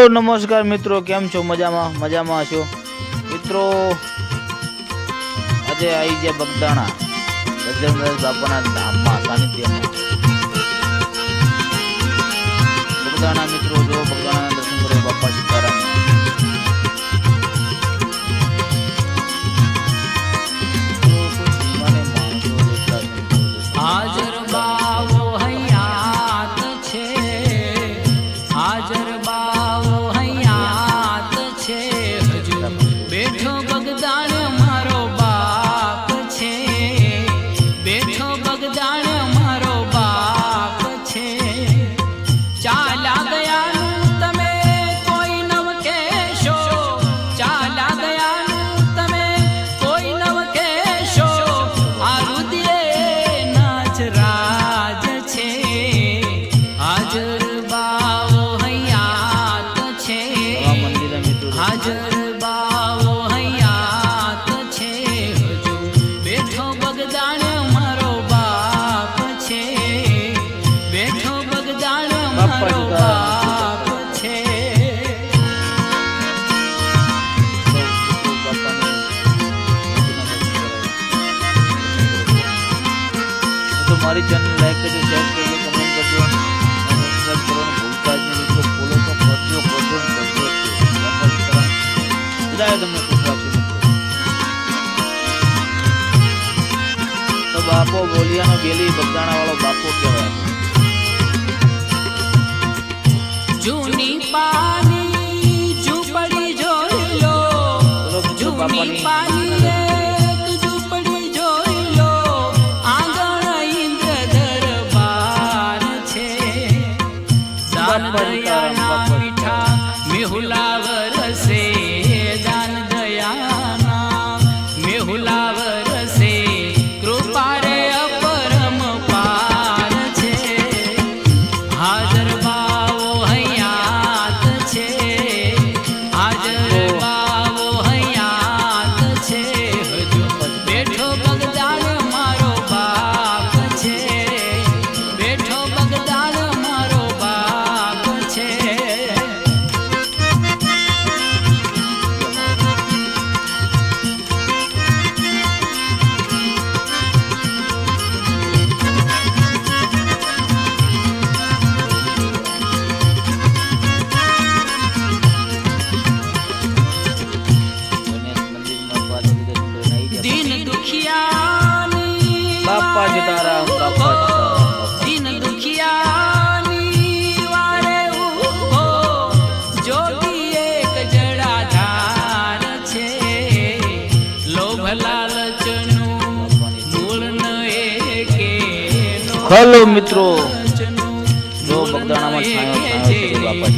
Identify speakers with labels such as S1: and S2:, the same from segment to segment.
S1: Hello, નમસ્કાર મિત્રો, કેમ છો? મજામાં મજામાં છો? મિત્રો, આજે આવી ગયા બગદાણા. બજરંગદાસ બાપાના ધામમાં, સાનિધ્યમાં. બગદાણા મિત્રો, જો બગદાણાના
S2: બેઠો બગદાણ મારો મારો
S1: ચેનલ લાઈક કરજો શેર કરજો કમેન્ટ કરજો અને સબસ્ક્રાઇબ કરવાનું ભૂલતા જ તો કરજો કરજો કરજો તમને ખુશ તો બાપો બોલિયાનો બેલી બગદાણા વાળો બાપો કહેવાય.
S2: જૂની પાની ઝૂંપડી જોઈ લો. જૂની પાની એક ઝૂંપડી જોઈ લો. આગળ ઇન્દ્ર દરબાર છે. દાન દયાના મીઠા મેહુલા વરસે. દાન દયાના મેહુલા બાપા
S1: સીતારામ, બાપા.
S2: દિન દુખિયાની વારે ઊભો જોગી એક જડાધાર છે લોભ
S1: હલો મિત્રો જો બગદાણામાં છાયો છાંયો છે બાપા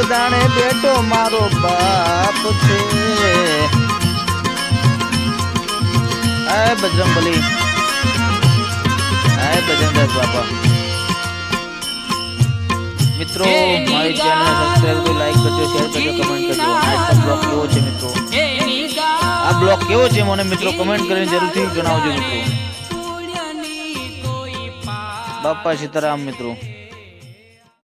S2: બગદાણે
S1: બેટો મારો બાપ છે. બજરંગ બલી. આય બજરંગદાસ બાપા. મિત્રો મારી ચેનલ સબસ્ક્રાઇબ કરજો લાઈક કરજો શેર કરજો કમેન્ટ કરજો. આ બ્લોગ કેવો છે મિત્રો? આ બ્લોગ કેવો છે મને મિત્રો કમેન્ટ કરીને જરૂરથી જણાવજો મિત્રો. બાપા સીતારામ મિત્રો.